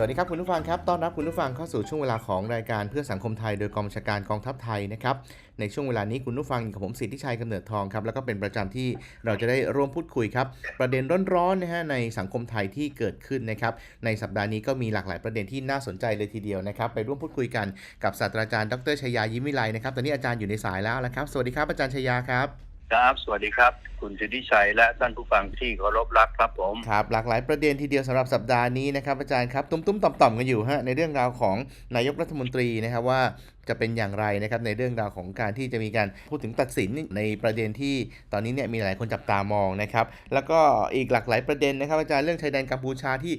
สวัสดีครับคุณผู้ฟังครับ ต้อนรับคุณผู้ฟังเข้าสู่ช่วงเวลาของรายการเพื่อสังคมไทยโดยกองบัญชาการกองทัพไทยนะครับ ในช่วงเวลานี้คุณผู้ฟังกับผมสิทธิชัยกำเนิดทองครับ แล้วก็เป็นประจำที่เราจะได้ร่วมพูดคุยครับ ประเด็นร้อนๆนะฮะในสังคมไทยที่เกิดขึ้นนะครับ ในสัปดาห์นี้ก็มีหลากหลายประเด็นที่น่าสนใจเลยทีเดียวนะครับ ไปร่วมพูดคุยกันกับศาสตราจารย์ดรชยายิ้มวิไลนะครับ ตอนนี้อาจารย์อยู่ในสายแล้วนะครับ สวัสดีครับอาจารย์ชยาครับ ครับ สวัสดีครับ คุณสิทธิชัยและท่านผู้ฟังที่เคารพรักครับผม ครับ หลากหลายประเด็นทีเดียวสำหรับสัปดาห์นี้นะครับอาจารย์ครับ ตุ้มๆต่อมๆกันอยู่ฮะในเรื่องราวของนายกรัฐมนตรีนะครับว่าจะเป็นอย่างไรนะครับในเรื่องราวของการที่จะมีการพูดถึงตัดสินในประเด็นที่ตอนนี้เนี่ยมีหลายคนจับตามองนะครับแล้วก็อีกหลากหลายประเด็นนะครับอาจารย์เรื่องชายแดนกัมพูชาที่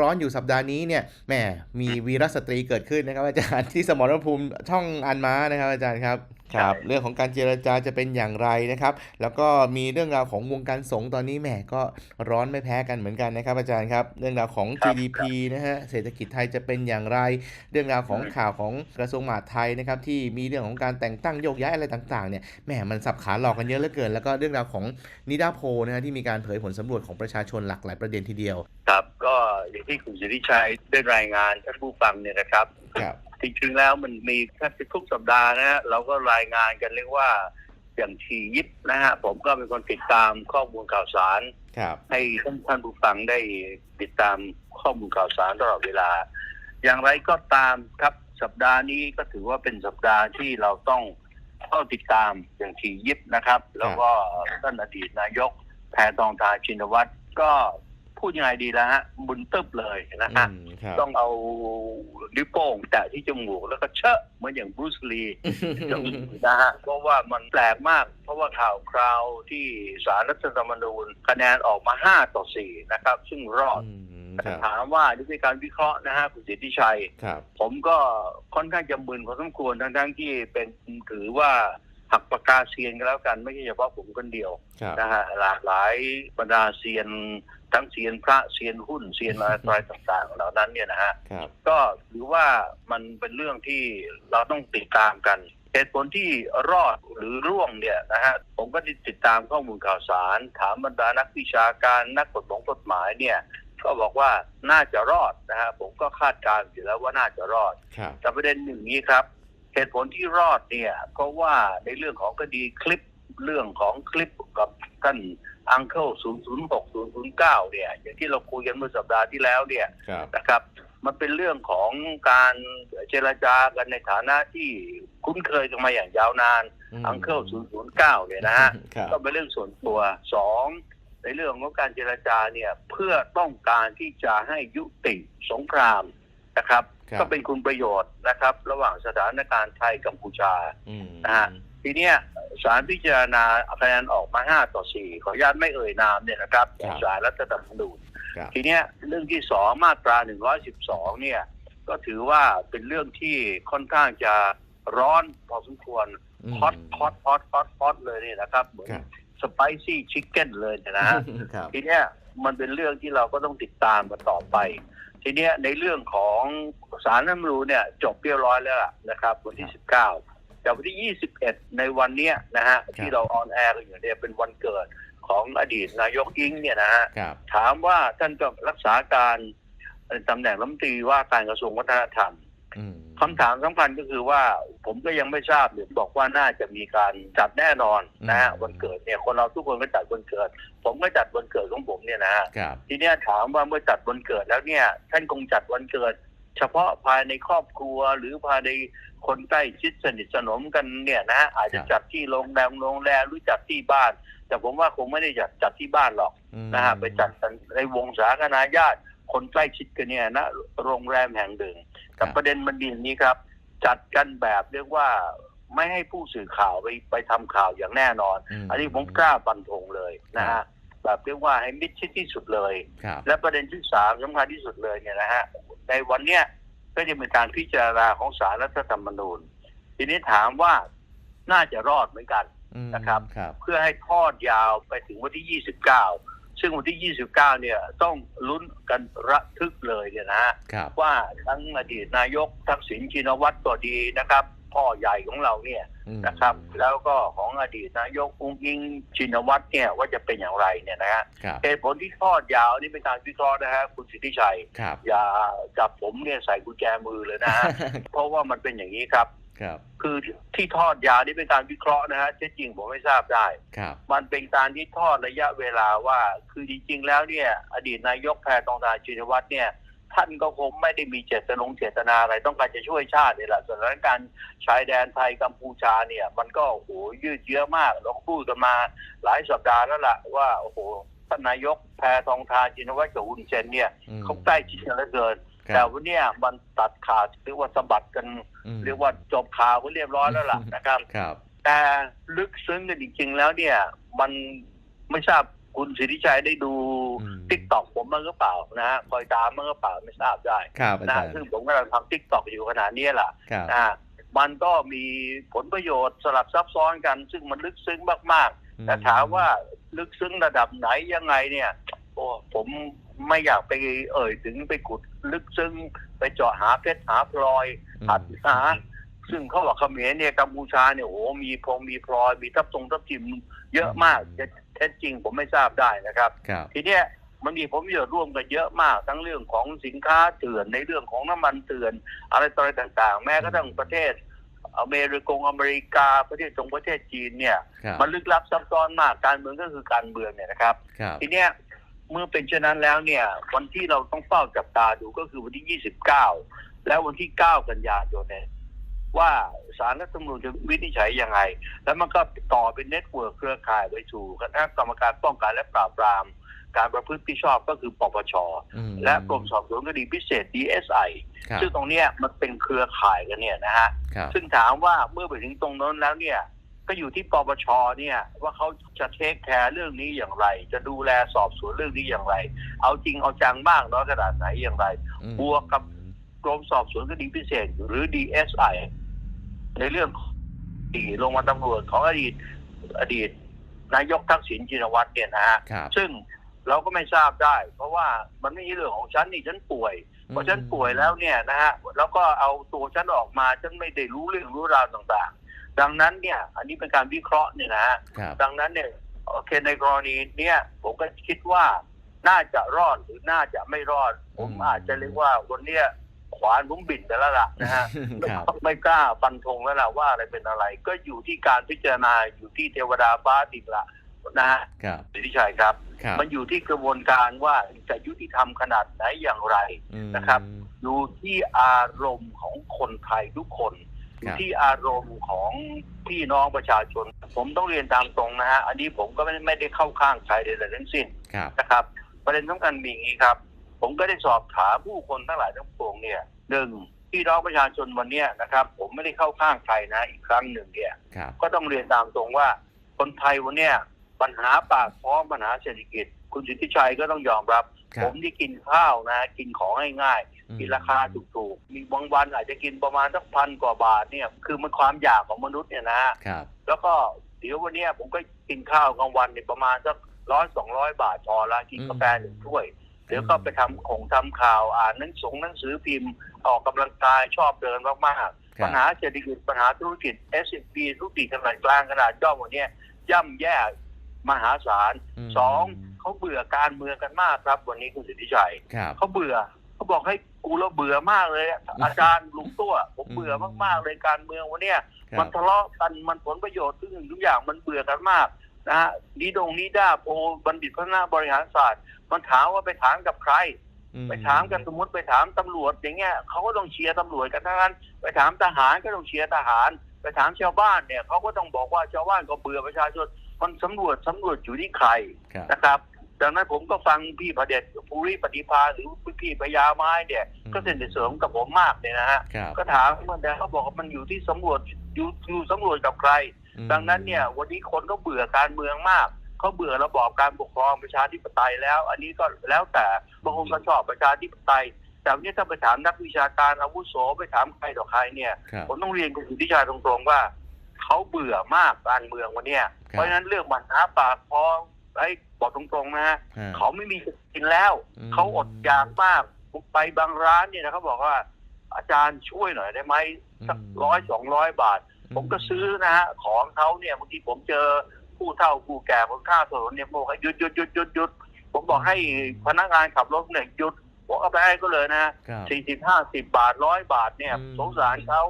ร้อนๆอยู่สัปดาห์นี้เนี่ยแหมมีวีรสตรีเกิดขึ้นนะครับอาจารย์ที่สมรภูมิช่องอันม้านะครับอาจารย์ครับ ครับเรื่องของการเจรจาจะเป็นอย่างไรนะครับ แล้วก็มีเรื่องราวของวงการสงฆ์ตอนนี้แหมก็ร้อนไม่แพ้กันเหมือนกันนะครับ อาจารย์ครับ เรื่องราวของครับ GDP นะฮะเศรษฐกิจไทยจะเป็นอย่างไร เรื่องราวของข่าวของกระทรวงมหาดไทยนะครับที่มีเรื่องของการแต่งตั้งโยกย้ายอะไรต่างๆเนี่ยแหมมันสับขาหลอกกันเยอะเหลือเกิน แล้วก็เรื่องราวของนิดาโพลนะฮะที่มีการเผยผลสำรวจของประชาชนหลากหลายประเด็นทีเดียว ครับก็อย่างที่คุณสิทธิชัยได้รายงานท่านผู้ฟังเนี่ยนะครับ ครับ จริงๆแล้วมันมีแทบจะทุกสัปดาห์นะฮะเราก็รายงานกันเรียกว่าอย่างทียิบนะฮะผมก็เป็นคนติดตามข้อมูลข่าวสาร ครับ ให้ท่านท่านผู้ฟังได้ติดตามข้อมูลข่าวสารตลอดเวลา อย่างไรก็ตามครับสัปดาห์นี้ก็ถือว่าเป็นสัปดาห์ที่เราต้องเฝ้าติดตามอย่างทียิบนะครับ แล้วก็ท่านอดีตนายกแพทองทานชินวัตรก็ พูดยังไงดีแล้วฮะบุญตึบเลยนะฮะอืมครับต้องเอานิ้วโป้งแตะที่จมูกแล้วก็เชอะเหมือนอย่างบรูซลีนะฮะเพราะว่ามันแปลกมาก เพราะว่าข่าวคราวที่สารรัฐธรรมนูญคะแนนออกมา 5 ต่อ 4 นะครับ ซึ่งรอดอืมคแต่รับถามว่านี่เป็นการวิเคราะห์นะฮะคุณสิทธิชัยครับผมก็ค่อนข้างจะมึนพอสมควรทั้งๆที่เป็นถือว่า หักปากกาเซียนกันแล้วกัน ไม่ใช่เฉพาะผมคนเดียวครับนะฮะหลากหลายบรรดาเซียนทั้งเซียนพระเซียนหุ้นเซียนอะไรต่างๆ เหล่านั้นเนี่ยนะฮะครับก็ถือว่ามันเป็นเรื่องที่เราต้องติดตามกันเหตุผลที่รอดหรือร่วงเนี่ยนะฮะผมก็ได้ติดตามข้อมูลข่าวสาร ถามบรรดานักวิชาการนักกฎหมายกฎหมายเนี่ยก็บอกว่าน่าจะรอดนะฮะผมก็คาดการณ์อยู่แล้วว่าน่าจะรอดครับแต่ประเด็นหนึ่งนี้ครับ เหตุผลที่รอดเนี่ยเพราะว่าในเรื่องของคดีคลิปเรื่องของคลิปกับท่านอังเคิล006 009 เนี่ย อย่างที่เราคุยกันเมื่อสัปดาห์ที่แล้วเนี่ยครับนะครับ มันเป็นเรื่องของการเจรจากันในฐานะที่คุ้นเคยกันมาอย่างยาวนานมอังเคิล009 เนี่ยนะฮะครับก็เป็นเรื่องส่วนตัวสองในเรื่องของการเจรจาเนี่ยเพื่อต้องการที่จะให้ยุติสงครามนะครับครับ ก็เป็นคุณประโยชน์นะครับ ระหว่างสถานการณ์ไทยกัมพูชาอืมนะฮะทีเนี้ยสารพิจารณาคะแนนออกมา5ต่อ4ขออนุญาตไม่เอ่ยนามเนี่ยนะครับของสารรัฐธรรมนูญครับทีเนี้ยเรื่องที่สองมาตรา112เนี่ย ก็ถือว่าเป็นเรื่องที่ค่อนข้างจะร้อนพอสมควรมฮอตฮอตฮอตฮอตฮอตเลยเนี่ยนะครับเหมือนครับสไปซี่ชิคเก้นเลยเนี่ยนะฮะครับทีเนี้ยมันเป็นเรื่องที่เราก็ต้องติดตามกันต่อไป ทีเนี้ยในเรื่องของสารรัฐธรรมนูญเนี่ยจบเรียบร้อยแล้วล่ะนะครับ วันที่ 19 แต่วันที่ 21 ในวันเนี้ยนะฮะที่เราออนแอร์กันอยู่เนี่ยเป็นวันเกิดของอดีตนายกอิงเนี่ยนะฮะครับถามว่าท่านก็รักษาการตำแหน่งรัฐมนตรีว่าการกระทรวงวัฒนธรรมอืม คำถามสำคัญก็คือว่าผมก็ยังไม่ทราบหรือบอกว่าน่าจะมีการจัดแน่นอนนะฮะวันเกิดเนี่ยคนเราทุกคนก็จัดวันเกิด ผมก็จัดวันเกิดของผมเนี่ยนะฮะครับ ทีเนี้ยถามว่าเมื่อจัดวันเกิดแล้วเนี่ย ท่านคงจัดวันเกิด เฉพาะภายในครอบครัวหรือภายในคนใกล้ชิดสนิทสนมกันเนี่ยนะอาจจะจัดที่โรงแรมโรงแรมหรือจัดที่บ้าน แต่ผมว่าคงไม่ได้จัดจัดที่บ้านหรอก อืม นะฮะไปจัดกันในวงสาธารณญาติคนใกล้ชิดกันเนี่ยนะโรงแรมแห่งหนึ่ง แต่ประเด็นมันดีอย่างนี้ครับ จัดกันแบบเรียกว่าไม่ให้ผู้สื่อข่าวไปไปทำข่าวอย่างแน่นอนมอันนี้ผมกล้าฟันธงเลยนะครัฮะบแบบเรียกว่าให้มิดชิดที่สุดเลยครับและประเด็นที่สามสำคัญที่สุดเลยเนี่ยนะฮะในวันเนี้ยก็จะเป็นการพิจารณาของสารรัฐธรรมนูญ ทีนี้ถามว่าน่าจะรอดเหมือนกันอืมนะครับครับ เพื่อให้ทอดยาวไปถึงวันที่ 29 ซึ่งวันที่ 29 เนี่ยต้องลุ้นกันระทึกเลยเนี่ยนะฮะครับว่าทั้งอดีตนายกทักษิณชินวัตรก็ดีนะครับ พ่อใหญ่ของเราเนี่ยอืมนะครับ แล้วก็ของอดีตนายกอุ้งอิงชินวัตรเนี่ยว่าจะเป็นอย่างไรเนี่ยนะฮะครับเหตุผลที่ทอดยาวนี่เป็นการวิเคราะห์นะฮะคุณสิทธิชัยครับอย่าจับผมเนี่ยใส่กุญแจมือเลยนะฮะเพราะว่ามันเป็นอย่างนี้ครับ ครับ คือที่ทอดยาวนี่เป็นการวิเคราะห์นะฮะเท็จจริงผมไม่ทราบได้ ครับ มันเป็นการที่ทอดระยะเวลาว่า คือจริง ๆ แล้วเนี่ย อดีตนายกแพทองทานชินวัตรเนี่ย ท่านก็คงไม่ได้มีเจตนงเจตนาอะไรต้องการจะช่วยชาติเลยล่ะส่วนสถานการณ์ชายแดนไทยกัมพูชาเนี่ย มันก็โอ้โหยืดเยื้อมากเราก็พูดกันมาหลายสัปดาห์แล้วล่ะว่าโอ้โหท่านนายกแพทองทานชินวัตรกับอุนเซนเนี่ยอืมเขาใกล้ชิดกันเหลือเกิน ครับ แต่วันเนี้ยมันตัดขาดเรียกว่าสะบัดกัน อืมเรียกว่าจบข่าวก็เรียบร้อยแล้วล่ะนะครับ ครับ แต่ลึกซึ้งกันจริงๆแล้วเนี่ย มันไม่ทราบคุณสิทธิชัยได้ดูอืม ติ๊กต็อกผมมั้างหรือเปล่านะฮะคอยตามมั้างหรือเปล่าไม่ทราบได้ครับอานะจารย์ซึ่งผมกำลังทำติ๊กต็อกอยู่ขณะนี้ล่ะ ครับนะมันก็มีผลประโยชน์สลับซับซ้อนกัน ซึ่งมันลึกซึ้งมากๆ แต่ถามว่าลึกซึ้งระดับไหนยังไงเนี่ย โอ้ผมไม่อยากไปเอ่ยถึงไปขุดลึกซึ้งไปเจาะหาเพชรหาพลอยอืมหัดหาซึ่งเขาบอกเขมรเนี่ยกัมพูชาเนี่ยโอ้โหมีพงมีพลอย มีทับทรงทับทิมเยอะมากจะเท็จจริงผมไม่ทราบได้นะครับครับทีเนี้ยมันมีผลประโยชน์ร่วมกันเยอะมาก ทั้งเรื่องของสินค้าเถื่อนในเรื่องของน้ำมันเถื่อน อะไรต่ออะไรต่างๆ แม้กระทั่งประเทศอเมริกงอเมริกาประเทศจงประเทศจีนเนี่ยครับมันลึกลับซับซ้อนมากการเมืองก็คือการเมืองเนี่ยนะครับครับทีเนี้ย เมื่อเป็นเช่นนั้นแล้วเนี่ย วันที่เราต้องเฝ้าจับตาดูก็คือวันที่ 29 แล้ววันที่ 9 กันยายนเนี่ยว่าสารรัฐธรรมนูญจะวินิจฉัยยังไง แล้วมันก็ต่อเป็นเน็ตเวิร์กเครือข่ายไปสู่คณะกรรมการป้องกันและปราบปราม การประพฤติที่ชอบก็คือปปชอืมและกรมสอบสวนคดีพิเศษ DSI ครับซึ่งตรงเนี้ยมันเป็นเครือข่ายกันเนี่ยนะฮะครับซึ่งถามว่าเมื่อไปถึงตรงนั้นแล้วเนี่ย ก็อยู่ที่ปปชเนี่ย ว่าเขาจะเทคแคร์เรื่องนี้อย่างไร จะดูแลสอบสวนเรื่องนี้อย่างไร เอาจริงเอาจังมากน้อยขนาดไหนอย่างไรอืมบวกกับกรมสอบสวนคดีพิเศษหรือ DSI ในเรื่องที่ลงมาตำรวจของอดีต อดีต นายกทักษิณชินวัตรเนี่ยนะฮะครับซึ่งเราก็ไม่ทราบได้ เพราะว่ามันไม่ใช่เรื่องของฉันนี่ฉันป่วยพอฉันป่วยแล้วเนี่ยนะฮะแล้วก็เอาตัวฉันออกมาฉันไม่ได้รู้เรื่องรู้ราวต่างๆ ดังนั้นเนี่ย อันนี้เป็นการวิเคราะห์เนี่ยนะฮะครับ ดังนั้นเนี่ยโอเคในกรณีเนี่ยผมก็คิดว่าน่าจะรอดหรือน่าจะไม่รอด ผมอืมอาจจะเรียกว่าวันเนี้ยขวานผมบินไปแล้วล่ะนะฮะไม่ครับ ไม่กล้าฟันธงแล้วล่ะว่าอะไรเป็นอะไร ก็อยู่ที่การพิจารณาอยู่ที่เทวดาฟ้าดินละนะฮะครับสิทธิชัยครับ ครับมันอยู่ที่กระบวนการว่าจะยุติธรรมขนาดไหนอย่างไรอืมนะครับอยู่ที่อารมณ์ของคนไทยทุกคน อคยู่รับที่อารมณ์ของพี่น้องประชาชน ผมต้องเรียนตามตรงนะฮะ อันนี้ผมก็ไม่ไม่ได้เข้าข้างใครใดๆทั้งสิ้นครับนะครับ ประเด็นสำคัญมีอย่างนี้ครับ ผมก็ได้สอบถามผู้คนทั้งหลายทั้งปวงเนี่ยหนึ่งพี่น้องประชาชนวันเนี้ยนะครับ ผมไม่ได้เข้าข้างใครนะอีกครั้งหนึ่งเนี่ยครับก็ต้องเรียนตามตรงว่า คนไทยวันเนี้ยปัญหาปากท้องปัญหาเศรษฐกิจ คุณสิทธิชัยก็ต้องยอมรับ ครัผบมที่กินข้าวนะ กินของง่ายๆอืมกินราคาถูกๆ มีบางวันอาจจะกินประมาณสักพันกว่าบาทเนี่ย คือมันความอยากของมนุษย์เนี่ยนะฮะครับ แล้วก็เดี๋ยววันเนี้ยผมก็กินข้าวกลางวันเนี่ยประมาณสักร้อยสองร้อยบาทพอละกินกาแฟหนึ่งถ้วยเดี๋ยวก็ไปทำของทำข่าวอ่านหนังสงหนังสือพิมพ์ ออกกำลังกายชอบเดินมากครัๆบปัญหาเศรษฐกิจปัญหาธุรกิจ s อ p ธุรกิจขนาดกลางขนาดย่อมวันเนี้ยย่ำแย่ มหาศาลมสองเขาเบื่อการเมืองกันมากครับ วันนี้คุณสิทธิชัยครับ เขาเบื่อเขาบอกให้กูแล้วเบื่อมากเลยอะอาจารย์ลุงตัวผมเบื่อมากๆเลยการเมืองวันเนี้ยครับมันทะเลาะกันมันผลประโยชน์ทุกสิ่งทุกอย่างมันเบื่อกันมากนะฮะดีดงนิด้าโพบัณฑิตพัฒนาบริหารศาสตร์ มันถามว่าไปถามกับใครอืไปถามกันสมมติไปถามตำรวจอย่างเงี้ยเขาก็ต้องเชียร์ตำรวจกันทั้งนั้น ไปถามทหารก็ต้องเชียร์ทหาร ไปถามชาวบ้านเนี่ยเขาก็ต้องบอกว่าชาวบ้านก็เบื่อประชาชน มันสำรวจสำรวจอยู่ที่ใครครับนะครับดังนั้นผมก็ฟังพี่ประเด็จภูริปฏิภาหรือพี่พญาไม้เนี่ย ก็เส้นเสริมกับผมมากเลยนะฮะครับก็ถามมันแต่เขาบอกว่ามันอยู่ที่สำรวจอยู่อยู่สำรวจกับใครอืมดังนั้นเนี่ย วันนี้คนก็เบื่อการเมืองมากเขาเบื่อระบอบการปกครองประชาธิปไตยแล้ว อันนี้ก็แล้วแต่บางคนก็ชอบประชาธิปไตยแต่วันนี้ถ้าไปถามนักวิชาการอาวุโสไปถามใครต่อใครเนี่ยครับผมต้องเรียนคุณสุทธิชัยตรงๆว่า เขาเบื่อมากการเมืองวันเนี้ยครับเพราะฉะนั้นเรื่องปัญหาปากท้องไอ้บอกตรงๆนะฮะฮะเขาไม่มีจะกินแล้วอืมเขาอดอยากมากผมไปบางร้านเนี่ยนะเขาบอกว่า อาจารย์ช่วยหน่อยได้ไหมสักอืมร้อยสองร้อยบาท ผมก็ซื้อนะฮะของเขาเนี่ยบางทีผมเจอผู้เฒ่าผู้แก่บนข้างถนนเนี่ยบอกให้หยุดหยุดหยุดหยุดหยุดผมบอกให้พนักงานขับรถเนี่ยหยุดผมเอาไปให้ก็เลยนะครับสี่สิบห้าสิบบาทร้อยบาทเนี่ยอืมสงสารเขา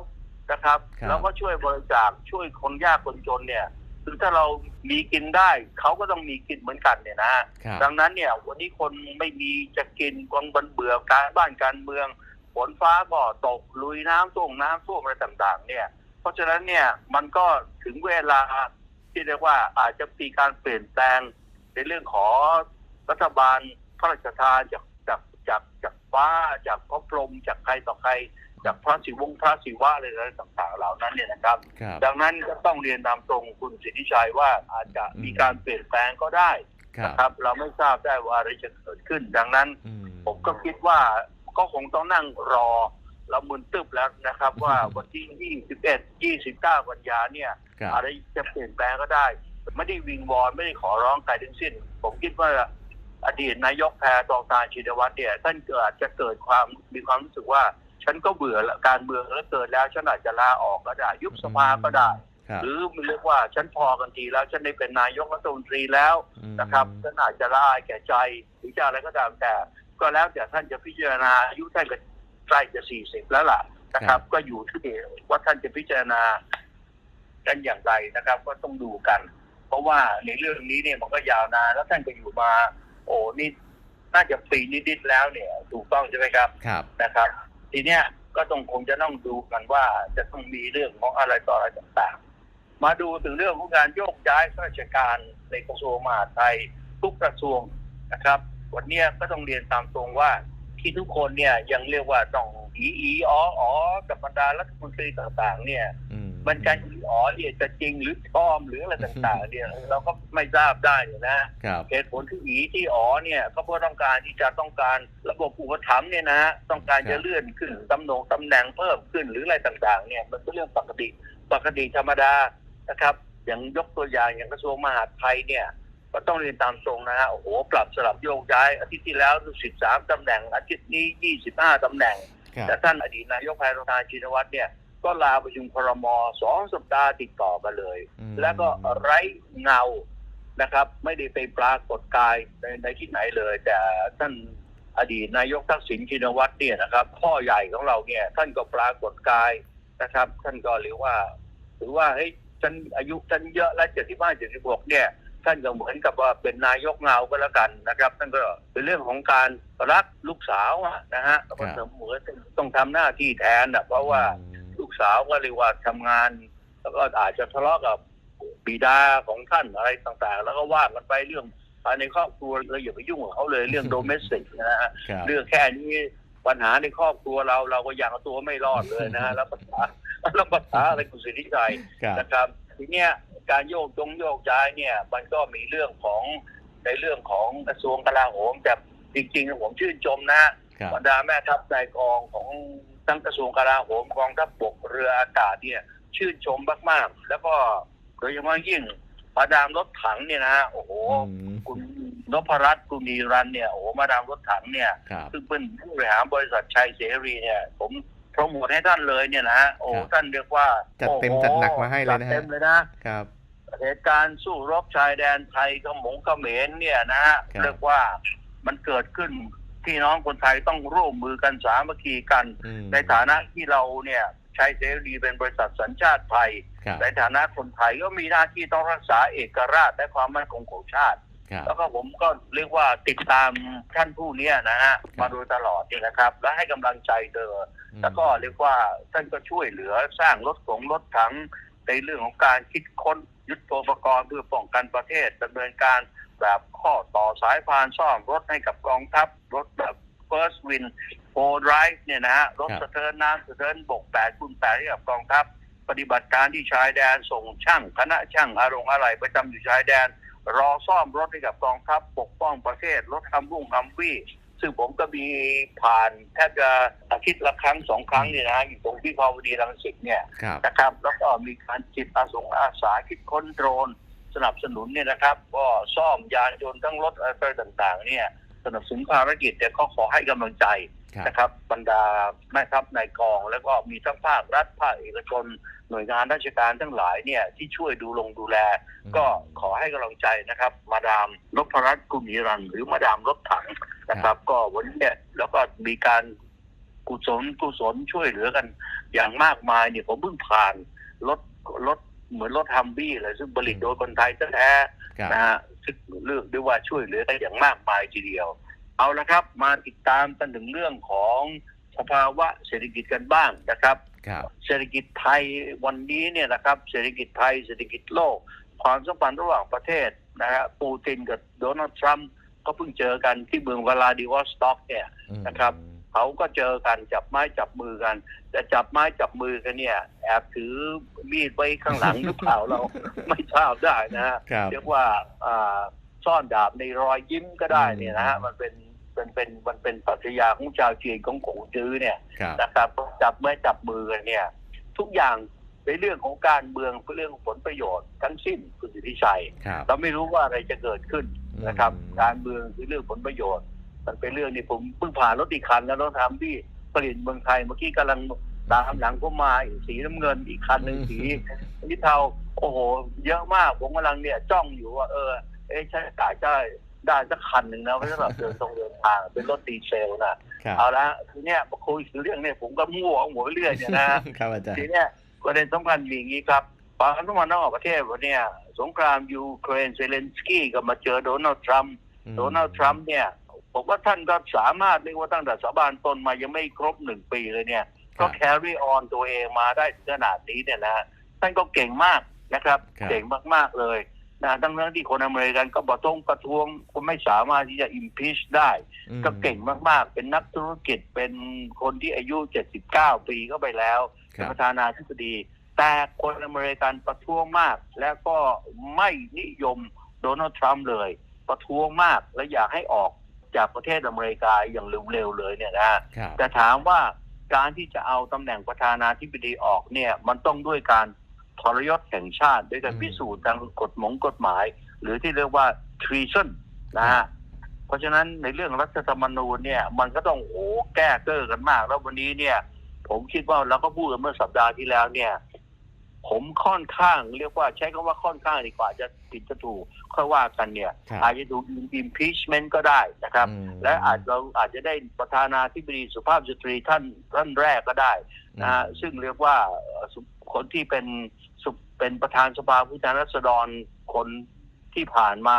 นะครับ ครับ แล้วก็ช่วยบริจาคช่วยคนยากคนจนเนี่ยคือถ้าเรามีกินได้เขาก็ต้องมีกินเหมือนกันเนี่ยนะครับดังนั้นเนี่ยวันนี้คนไม่มีจะกินกองบันเบื่อการบ้านการเมืองฝนฟ้าก็ตกลุยน้ำท่วมน้ำท่วมอะไรต่างๆ เนี่ย เพราะฉะนั้นเนี่ยมันก็ถึงเวลาที่เรียกว่าอาจจะมีการเปลี่ยนแปลงในเรื่องของรัฐบาลพระราชทานจากจากจากจากฟ้าจากพระพรหมจากใครต่อใคร จากพระศิวงศ์พระศิวะอะไรต่างๆเหล่านั้นเนี่ยนะครับครับ ดังนั้นก็ต้องเรียนตามตรงคุณสิทธิชัยว่าอาจจะมีการเปลี่ยนแปลงก็ได้ครับนะครับ เราไม่ทราบได้ว่าอะไรจะเกิดขึ้น ดังนั้นอืผมก็คิดว่าก็คงต้องนั่งรอเรามึนตึบแล้วนะครับ ว่าวันที่ 21 29 กันยาเนี่ยครับอะไรจะเปลี่ยนแปลงก็ได้ ไม่ได้วิงวอนไม่ได้ขอร้องใครทั้งสิ้น ผมคิดว่าอดีตนายกแพทองทานชินวัตรเนี่ยท่านเกิดจะเกิดความมีความรู้สึกว่า ฉันก็เบื่อละการเมืองแล้วเกิดแล้ว ฉันอาจจะลาออกก็ได้ ยุบสภาก็ได้ ครับ หรือมันเรียกว่าฉันพอกันทีแล้ว ฉันได้เป็นนายกรัฐมนตรีแล้วอืมนะครับท่านอาจจะละอายแก่ใจหรือจะอะไรก็ตามแต่ ก็แล้วแต่ท่านจะพิจารณาอายุท่านก็ใกล้จะสี่สิบแล้วล่ะนะครับก็อยู่ที่ว่าท่านจะพิจารณากันอย่างไรนะครับ ก็ต้องดูกัน เพราะว่าในเรื่องนี้เนี่ยมันก็ยาวนานแล้วท่านก็อยู่มา โอ้นี่น่าจะปีนิดๆแล้วเนี่ย ถูกต้องใช่ไหมครับ ครับ นะครับ ทีเนี้ยก็ต้องคงจะต้องดูกันว่าจะต้องมีเรื่องของอะไรต่ออะไรต่างๆ มาดูถึงเรื่องของการโยกย้ายข้าราชการในกระทรวงมหาดไทยทุกกระทรวงนะครับ วันนี้ก็ต้องเรียนตามตรงว่าที่ทุกคนเนี่ยยังเรียกว่าต้องอีอีอ๋ออ๋อกับบรรดารัฐมนตรีต่างๆ เนี่ย อืมมันการอีอ๋อเนี่ยจะจริงหรือปลอมหรืออะไรต่างๆ เนี่ย เราก็ไม่ทราบได้เนี่ยนะครับเหตุผลที่อีที่อ๋อเนี่ยก็เพื่อต้องการที่จะต้องการระบบอุปถัมภ์เนี่ยนะฮะต้องการครัจะบเลื่อนขึ้นตำแหน่งตำแหน่งเพิ่มขึ้นหรืออะไรต่างๆ เนี่ยมันเป็นเรื่องปกติปกติธรรมดานะครับ อย่างยกตัวอย่างอย่างกระทรวงมหาดไทยเนี่ยก็ต้องเรียนตามตรงนะฮะโอ้โหปรับสลับโยกย้ายอาทิตย์ที่แล้วสิบสามตำแหน่งอาทิตย์นี้ยี่สิบห้าตำแหน่งครับแต่ท่านอดีตนายกแพทองทานชินวัตรเนี่ย ก็ลาประชุมครมสองสัปดาห์ติดต่อกันเลยอืมแล้วก็ไร้เงานะครับ ไม่ได้ไปปรากฏกายในในที่ไหนเลย แต่ท่านอดีตนายกทักษิณชินวัตรเนี่ยนะครับพ่อใหญ่ของเราเนี่ย ท่านก็ปรากฏกายนะครับ ท่านก็เรียกว่าถือว่าเฮ้ยฉันอายุฉันเยอะแล้วเจ็ดสิบห้าเจ็ดสิบหกเนี่ย ท่านก็เหมือนกับว่าเป็นนายกเงาก็แล้วกันนะครับท่านก็เป็นเรื่องของการรักลูกสาวอะนะฮะก็เหมือนต้องทำหน้าที่แทนนะเพราะว่าอืมลูก สาวก็เรียกว่าทำงาน แล้วก็อาจจะทะเลาะกับบิดาของท่านอะไรต่างๆ แล้วก็ว่ากันไปเรื่องภายในครอบครัวเราอย่าไปยุ่งกับเขาเลยเรื่องโดเมสติกนะฮะครับเรื่องแค่นี้ปัญหาในครอบครัวเราเราก็ยังเอาตัวไม่รอดเลยนะฮะแล้วภาษาแล้วภาษาอะไรคุณสิทธิชัยครับนะครับ ทีเนี้ยการโยกจงโยกย้ายเนี่ย มันก็มีเรื่องของในเรื่องของกระทรวงกลาโหมแต่จริงๆผมชื่นชมนะครับบรรดาแม่ทัพนายกองของ ทั้งกระทรวงกลาโหมกองทัพบกเรืออากาศเนี่ยชื่นชมมากๆ แล้วก็โดยเฉพาะยิ่งมาดามรถถังเนี่ยนะฮะโอ้โหอืมคุณนพรัตน์กุณีรันเนี่ยโอ้โหมาดามรถถังเนี่ยครับซึ่งเป็นผู้บริหารบริษัทชัยเสรีเนี่ย ผมโปรโมทให้ท่านเลยเนี่ยนะฮะโอ้ครับท่านเรียกว่าจัดเต็มโอ้โจัดหนักมาให้เลยนะฮะจัดเต็มเลยนะครับเหตุการณ์สู้รบชายแดนไทยกับหมงเขมรเนี่ยนะฮะครับเรียกว่ามันเกิดขึ้น พี่น้องคนไทยต้องร่วมมือกันสามัคคีกันอืมในฐานะที่เราเนี่ยใช้เสรีเป็นบริษัทสัญชาติไทยครับในฐานะคนไทยก็มีหน้าที่ต้องรักษาเอกราชและความมั่นคงของชาติครับแล้วก็ผมก็เรียกว่าติดตามท่านผู้เนี้ยนะฮะครับมาโดยตลอดนี่นะครับ และให้กำลังใจเธออืมแล้วก็เรียกว่าท่านก็ช่วยเหลือสร้างรถของรถถังในเรื่องของการคิดค้นยุทโธปกรณ์เพื่อป้องกันประเทศดำเนินการ แบบข้อต่อสายพานซ่อมรถให้กับกองทัพ รถแบบ First Win โ Drive เนี่ยนะฮะ รถครับสะเทินน้ำสะเทินบกแปดคูณแปดให้กับกองทัพ ปฏิบัติการที่ชายแดนส่งช่างคณะช่างอารมณ์อะไรประจำอยู่ชายแดน รอซ่อมรถให้กับกองทัพ ปกป้องประเทศ รถคำรุ่งคำวี่ซึ่งผมก็มีผ่านแทบจะอาทิตย์ละครั้งสองครั้งเนี่ยนะอยู่ตรงที่พาวดีรังสิตเนี่ยครับนะครับ แล้วก็มีการจิตอาสงอาสาคิดค้นโดรน สนับสนุนเนี่ยนะครับ ก็ซ่อมยานยนต์ทั้งรถอะไรต่างๆ เนี่ย สนับสนุนภารกิจแต่ก็ขอให้กำลังใจครับนะครับ บรรดาแม่ทัพนายกอง แล้วก็มีทั้งภาครัฐภาคเอกชน หน่วยงานราชการทั้งหลายเนี่ยที่ช่วยดูลงดูแล ก็ขอให้กำลังใจนะครับ มาดามนพรัตน์กุมิรัน หรือมาดามรถถังนะครับ ก็วันนี้เนี่ยแล้วก็มีการกุศลกุศลช่วยเหลือกัน อย่างมากมายเนี่ยผมเพิ่งผ่านรถรถ เหมือนรถฮัมบี้เลยซึ่งผลิตโดยคนไทยแท้ๆครับนะฮะซึ่งเลือกได้ว่าช่วยเหลือกันอย่างมากมายทีเดียว เอาละครับ มาติดตามกันถึงเรื่องของสภาวะเศรษฐกิจกันบ้างนะครับครับ เศรษฐกิจไทยวันนี้เนี่ยนะครับ เศรษฐกิจไทยเศรษฐกิจโลก ความสัมพันธ์ระหว่างประเทศนะฮะปูตินกับโดนัลด์ทรัมป์ก็เพิ่งเจอกันที่เมืองวลาดิวอสต็อกเนี่ยอืมนะครับ เขาก็เจอกันจับไม้จับมือกัน แต่จับไม้จับมือกันเนี่ย แอบถือมีดไว้ข้างหลังหรือเปล่าเราไม่ทราบได้นะฮะครับเรียกว่าอ่าซ่อนดาบในรอยยิ้มก็ได้เนี่ยนะฮะอืมมันเป็นเป็นเป็นมันเป็นปรัชญาของชาวจีนของกงจื้อเนี่ยครับนะครับจับไม้จับมือกันเนี่ย ทุกอย่างในเรื่องของการเมืองเป็นเรื่องของผลประโยชน์ทั้งสิ้นคุณสิทธิชัยครับเราไม่รู้ว่าอะไรจะเกิดขึ้นนะครับอืมการเมืองคือเรื่องผลประโยชน์ มันเป็นเรื่องที่ผมเพิ่งผ่านรถอีกคันแล้วรถทำที่ผลิตเมืองไทยเมื่อกี้กำลังตามหลังผมมาอีกสีน้ำเงินอีกคันหนึ่งสีนิเทาโอ้โห เยอะมากผมกำลังเนี่ยจ้องอยู่ว่าเออเอ๊ะใช้จ่ายได้ได้สักคันหนึ่งนะเพราะสำหรับเดินตรงเดินทางเป็นรถดีเซลนะครับเอาละทีเนี้ยมาคุยถึงเรื่องเนี่ยผมก็มั่วหัวเรื่อยเนี่ยนะครับอาจารย์ทีเนี้ยประเด็นสำคัญมีอย่างนี้ครับความสัมพันธ์ระหว่างประเทศวันเนี้ยสงครามยูเครนเซเลนสกี้ก็มาเจอโดนัลด์ทรัมป์อืมโดนัลด์ทรัมป์เนี่ย ผมว่าท่านก็สามารถเรียกว่าตั้งแต่สาบานตนมายังไม่ครบหนึ่งปีเลยเนี่ยครัก็บแครี่ออนตัวเองมาได้ถึงขนาดนี้เนี่ยนะท่านก็เก่งมากนะครับ ครับ เก่งมากๆเลยนะทั้งนั้นที่คนอเมริกันก็ประท้วงประท้วงก็ไม่สามารถที่จะ impeach ได้ อืม ก็เก่งมากๆ เป็นนักธุรกิจเป็นคนที่อายุ 79 ปีเข้าไปแล้วคเป็นรับประธานาธิบดี แต่คนอเมริกันประท้วงมาก และก็ไม่นิยมโดนัลด์ทรัมป์เลย ประท้วงมากและอยากให้ออก จากประเทศอเมริกาอย่างเร็วๆเลยเนี่ยนะครับแต่ถามว่าการที่จะเอาตำแหน่งประธานาธิบดีออกเนี่ย มันต้องด้วยการทรยศแห่งชาติด้วยการอืมพิสูจน์ทางกฎหมงกฎหมาย หรือที่เรียกว่า treason นะฮะเพราะฉะนั้นในเรื่องรัฐธรรมนูญเนี่ย มันก็ต้องโอ้แก้เก้อกันมาก แล้ววันนี้เนี่ย ผมคิดว่าเราก็พูดกันเมื่อสัปดาห์ที่แล้วเนี่ย ผมค่อนข้างเรียกว่าใช้คำว่าค่อนข้างดีกว่าจะผิดจะถูกค่อยว่ากันเนี่ยครับอาจจะถูก impeachment ก็ได้นะครับอืมและอาจเราอาจจะได้ประธานาธิบดีสุภาพสตรีท่านท่านแรกก็ได้นะฮะซึ่งเรียกว่าเอ่อสุคนที่เป็นสุเป็นประธานสภาผู้แทนราษฎรคนที่ผ่านมา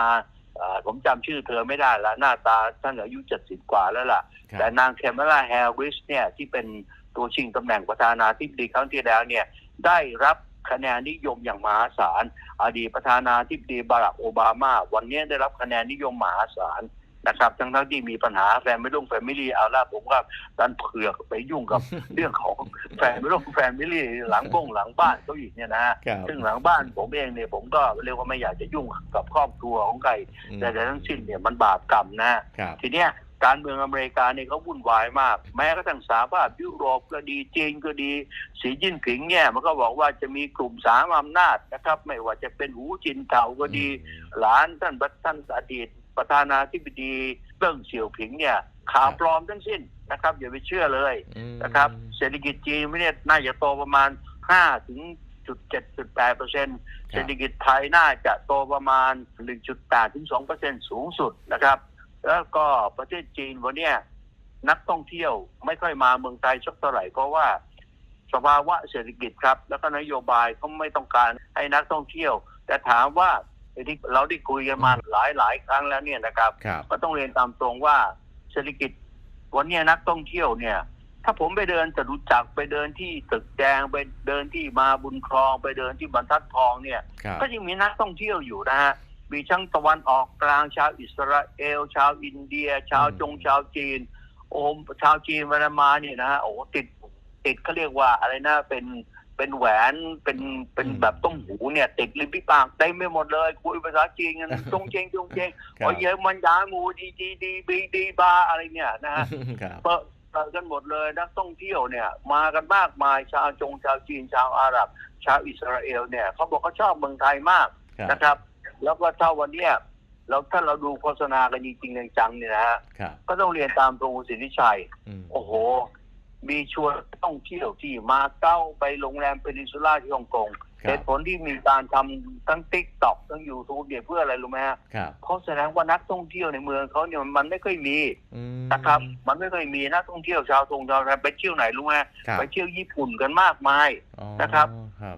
เอ่อผมจำชื่อเธอไม่ได้ละหน้าตาท่านอายุเจ็ดสิบกว่าแล้วล่ะครับแต่นางแคมเมลาแฮร์ริสเนี่ยที่เป็นตัวชิงตำแหน่งประธานาธิบดีครั้งที่แล้วเนี่ยได้รับ คะแนนนิยมอย่างมหาศาลอดีตประธานาธิบดีบารักโอบามา วันนี้ได้รับคะแนนนิยมมหาศาลนะครับทั้งทั้งๆที่มีปัญหาแฟนไม่รุ่งแฟมิลี่เอาละผมว่าดันเผือกไปยุ่งกับ เรื่องของแฟนไม่รุ่งแฟมิลี่หลังบ้งหลังบ้านเขาอีกเนี่ยนะฮะครับซึ่งหลังบ้านผมเองเนี่ยผมก็เรียกว่าไม่อยากจะยุ่งกับครอบครัวของใครอืมแต่แต่ทั้งสิ้นเนี่ยมันบาปกรรมนะครับทีเนี้ย การเมืองอเมริกาเนี่ยเขาวุ่นวายมาก แม้กระทั่งสหภาพยุโรปก็ดีจีนก็ดีสีจิ้นผิงเนี่ยมันก็บอกว่าจะมีกลุ่มสามอำนาจนะครับ ไม่ว่าจะเป็นหูจินเถ่าก็ดี หลานท่านประท่านอดีต ประธานาธิบดีเติ้งเสี่ยวผิงเนี่ยข่าวปลอมทั้งสิ้นนะครับ อย่าไปเชื่อเลยอืมนะครับเศรษฐกิจจีนเนี่ยน่าจะโตประมาณ5ถึงจุดเจ็ดจุดแปดเปอร์เซ็นต์เศรษฐกิจไทยน่าจะโตประมาณ1.8ถึง2เปอร์เซ็นต์สูงสุดนะครับ แล้วก็ประเทศจีนวันเนี้ยนักท่องเที่ยวไม่ค่อยมาเมืองไทยสักเท่าไหร่เพราะว่าสภาวะเศรษฐกิจครับ แล้วก็นโยบายเขาไม่ต้องการให้นักท่องเที่ยว แต่ถามว่าที่เราได้คุยกันมาหลายหลายๆครั้งแล้วเนี่ยนะครับครับ ก็ต้องเรียนตามตรงว่าเศรษฐกิจวันเนี้ยนักท่องเที่ยวเนี่ย ถ้าผมไปเดินจตุจักรไปเดินที่ตึกแดงไปเดินที่มาบุญครอง ไปเดินที่บรรทัดทองเนี่ยครับก็ยังมีนักท่องเที่ยวอยู่นะฮะ มีทั้งตะวันออกกลางชาวอิสราเอล ชาวอินเดีย ชาวจงชาวจีน โอ้ชาวจีนเวลามาเนี่ยนะฮะโอ้ติดติดเขาเรียกว่าอะไรนะเป็นเป็นแหวนเป็นเป็นอืมแบบต้มหูเนี่ย ติดริมฝีปากเต็มไปหมดเลยคุยภาษาจีนกันจงเจงจงเจงครัโอ้ยเยอรมันยาหมูดีดีดีบีดีบาอะไรเนี่ยนะฮะครับเปิดเปิดกันหมดเลยนักท่องเที่ยวเนี่ย มากันมากมายชาวจงชาวจีนชาวอาหรับ ชาวอิสราเอลเนี่ยเขาบอกเขาชอบเมืองไทยมากครับนะครับ แล้วก็ถ้าวันเนี้ยแล้วถ้าเราดูโฆษณากันจริงๆจังๆเนี่ยนะฮะครับ ก็ต้องเรียนตามตรงคุณสิทธิชัย อืม โอ้โห มีชวนต้องเที่ยวที่มาเก้าไปโรงแรมเพนินซูล่าที่ฮ่องกงคเหรับตุผลที่มีการทำทั้งติ๊กต็อกทั้งยูทูบเนี่ยเพื่ออะไรรู้ไหมฮะครับ เพราะแสดงว่านักท่องเที่ยวในเมืองเขาเนี่ยมันไม่ค่อยมีอืม นะครับ มันไม่ค่อยมีนักท่องเที่ยวชาวทงชาวไทยไปเที่ยวไหนรู้ไหมครับ ไปเที่ยวญี่ปุ่นกันมากมาย อ๋อนะครับ ครับ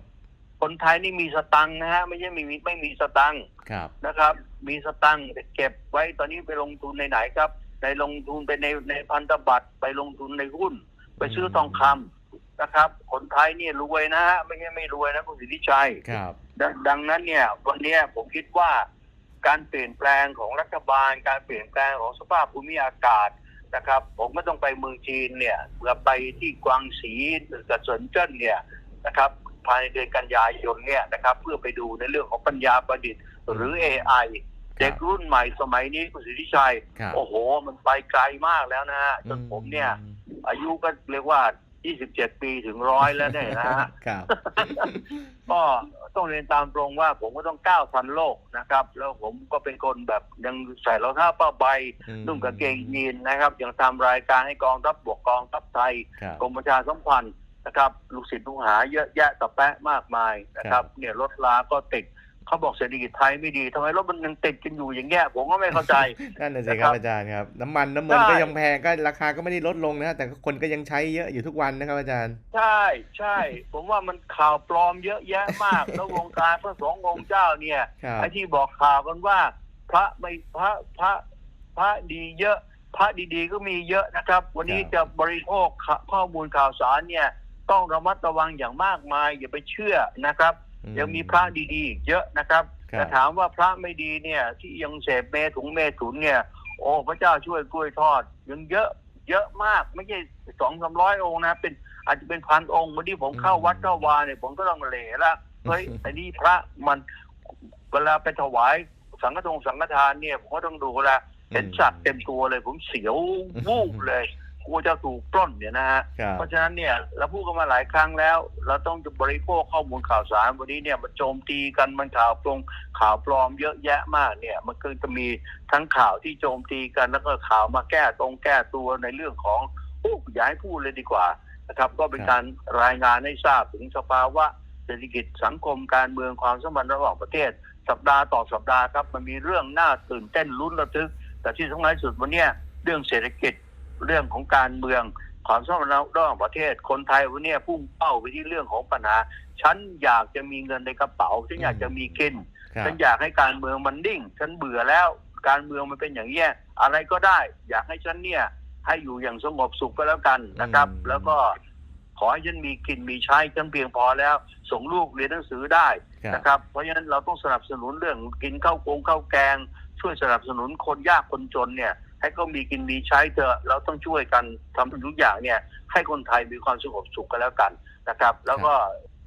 คนไทยนี่มีสตังค์นะฮะไม่ใช่ไม่มีไม่มีสตังค์ครับ นะครับ มีสตังค์แต่เก็บไว้ตอนนี้ไปลงทุนในไหนครับ ในลงทุนไปในในพันธบัตรไปลงทุนในหุ้น ไปซื้อทองคำนะครับ คนไทยเนี่ยรวยนะฮะไม่ใช่ไม่รวยนะคุณสิทธิชัยครับดงดังนั้นเนี่ยวันเนี้ยผมคิดว่า การเปลี่ยนแปลงของรัฐบาล การเปลี่ยนแปลงของสภาพภูมิอากาศนะครับ ผมก็ต้องไปเมืองจีนเนี่ยเมื่อไปที่กวางสีกับเซินเจิ้นเนี่ยนะครับ ภายในเดือนกันยายนเนี่ยนะครับ เพื่อไปดูในเรื่องของปัญญาประดิษฐ์หรือ AI เด็กรุ่นใหม่สมัยนี้คุณสิทธิชัยครับโอ้โห มันไปไกลมากแล้วนะฮะจนผมเนี่ย อายุก็เรียกว่า 27 ปีถึงร้อยแล้วเนี่ยนะฮะครับก็ต้องเรียนตามตรงว่าผมก็ต้องก้าวทันโลกนะครับ แล้วผมก็เป็นคนแบบยังใส่รองเท้าผ้าใบอืมนุ่งกางเกงยีนนะครับยังทำรายการให้กองทัพบกกองทัพไทยครับกรมประชาสัมพันธ์ นะครับลูกศิษย์ลูกหาเยอะแยะตะแปะมากมายนะครับเนี่ยรถลาก็ติดเขาบอกเศรษฐกิจไทยไม่ดีทำไมรถมันยังติดกันอยู่อย่างเงี้ยผมก็ไม่เข้าใจนั่นน่ะสินะคครัรับบอาจารย์ครับน้ำมันน้ำมันใช่ก็ยังแพงก็ราคาก็ไม่ได้ลดลงนะฮะแต่ก็คนก็ยังใช้เยอะอยู่ทุกวันนะครับอาจารย์ ใช่ใช่ผมว่ามันข่าวปลอมเยอะแยะมากแล้ววงการพระสงฆ์องค์เจ้าเนี่ยครับไอ้ที่บอกข่าวกันว่า พระไม่พระพระพระดีเยอะพระดีๆก็มีเยอะนะครับ วันนี้ครับจะบริโภคขข้อมูลข่าวสารเนี่ย ต้องระมัดระวังอย่างมากมาย อย่าไปเชื่อนะครับอืยังมีพระดีๆอีกเยอะนะครับครับแต่ถามว่าพระไม่ดีเนี่ย ที่ยังเสพเมถุงเมถุนเนี่ย โอ้พระเจ้าช่วยกล้วยทอด ยังเยอะเยอะมากไม่ใช่สองสามร้อยองค์นะเป็นอาจจะเป็นพันองค์วันที่ผมเข้าวัดเข้าวาเนี่ยผมก็ต้องเหล่ละเฮ้ยไอ้นี่พระมันเวลาไปถวายสังฆทงสังฆทานเนี่ยผมก็ต้องดูเวลาเห็นสัตว์เต็มตัวเลย ผมเสียววูบเลย กลัวจะถูกปล้นเนี่ยนะฮะครับเพราะฉะนั้นเนี่ยเราพูดกันมาหลายครั้งแล้ว เราต้องจะบริโภคข้อมูลข่าวสารวันนี้เนี่ยมันโจมตีกันมันข่าวตรงข่าวปลอมเยอะแยะมากเนี่ย มันก็จะมีทั้งข่าวที่โจมตีกันแล้วก็ข่าวมาแก้ตรงแก้ตัวในเรื่องของโอ้อย่าให้พูดเลยดีกว่านะครับ ก็เป็นการรายงานให้ทราบถึงสภาวะเศรษฐกิจสังคมการเมืองความสัมพันธ์ระหว่างประเทศ สัปดาห์ต่อสัปดาห์ครับ มันมีเรื่องน่าตื่นเต้นลุ้นระทึก แต่ที่สำคัญที่สุดวันเนี้ยเรื่องเศรษฐกิจ เรื่องของการเมืองความสัมพันธ์ระหว่างประเทศ คนไทยวันเนี้ยพุ่งเป้าไปที่เรื่องของปัญหา ฉันอยากจะมีเงินในกระเป๋า ฉันอยากจะมีกินครับฉันอยากให้การเมืองมันนิ่ง ฉันเบื่อแล้ว การเมืองมันเป็นอย่างเงี้ยอะไรก็ได้ อยากให้ฉันเนี่ย ให้อยู่อย่างสงบสุขก็แล้วกันนะครับอืมแล้วก็ขอให้ฉันมีกินมีใช้ฉันเพียงพอแล้ว ส่งลูกเรียนหนังสือได้ครับนะครับ เพราะฉะนั้นเราต้องสนับสนุนเรื่องกินข้าวโกงข้าวแกง ช่วยสนับสนุนคนยากคนจนเนี่ย ให้เขามีกินมีใช้เถอะเราต้องช่วยกันทำทุกอย่างเนี่ย ให้คนไทยมีความสงบสุขกันแล้วกันนะครับ แล้วก็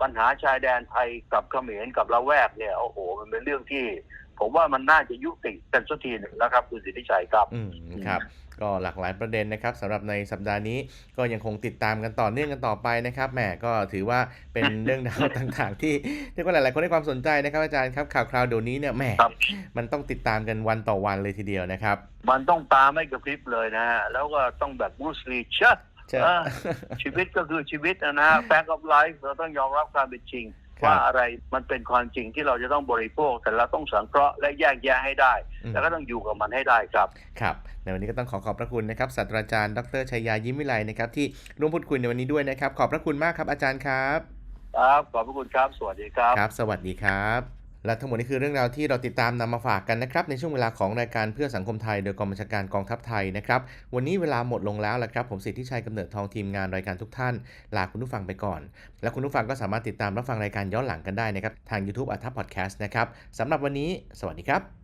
ปัญหาชายแดนไทยกับเขมรกับละแวกเนี่ยโอ้โห มันเป็นเรื่องที่ ผมว่ามันน่าจะยุติกันสักทีหนึ่งแล้วครับ คุณสิทธิชัยครับ อืมครับ ก็หลากหลายประเด็นนะครับสำหรับในสัปดาห์นี้ก็ยังคงติดตามกันต่อเนื่องกันต่อไปนะครับแหมก็ถือว่าเป็นเรื่องราวต่างๆ ที่เรียกว่าหลายๆคนให้ความสนใจนะครับอาจารย์ครับข่าวคราวเดี๋ยวนี้เนี่ยแหมครับมันต้องติดตามกันวันต่อวันเลยทีเดียวนะครับ มันต้องตามไม่กระพริบเลยนะฮะแล้วก็ต้องแบบบรูซลีเชิดเชิญเออชีวิตก็คือชีวิตนะนะแฟกต์ออฟไลฟ์เราต้องยอมรับความเป็นจริง ครับว่าอะไรมันเป็นความจริงที่เราจะต้องบริโภค แต่เราต้องสังเคราะห์และแยกแยะให้ได้ อืม แล้วก็ต้องอยู่กับมันให้ได้ครับ ครับในวันนี้ก็ต้องขอขอบพระคุณนะครับศาสตราจารย์ดรชัยยายิ้มวิไลนะครับที่ร่วมพูดคุยในวันนี้ด้วยนะครับ ขอบพระคุณมากครับอาจารย์ครับครับ ขอบพระคุณครับ สวัสดีครับ ครับ สวัสดีครับ และทั้งหมดนี้คือเรื่องราวที่เราติดตามนำมาฝากกันนะครับในช่วงเวลาของรายการเพื่อสังคมไทย โดยกองบัญชาการกองทัพไทยนะครับวันนี้เวลาหมดลงแล้วละครับผมสิทธิชัยกำเนิดทองทีมงานรายการทุกท่าน ลาคุณผู้ฟังไปก่อน และคุณผู้ฟังก็สามารถติดตามรับฟังรายการย้อนหลังกันได้นะครับทาง YouTube อัธพอดแคสต์นะครับสำหรับวันนี้ สวัสดีครับ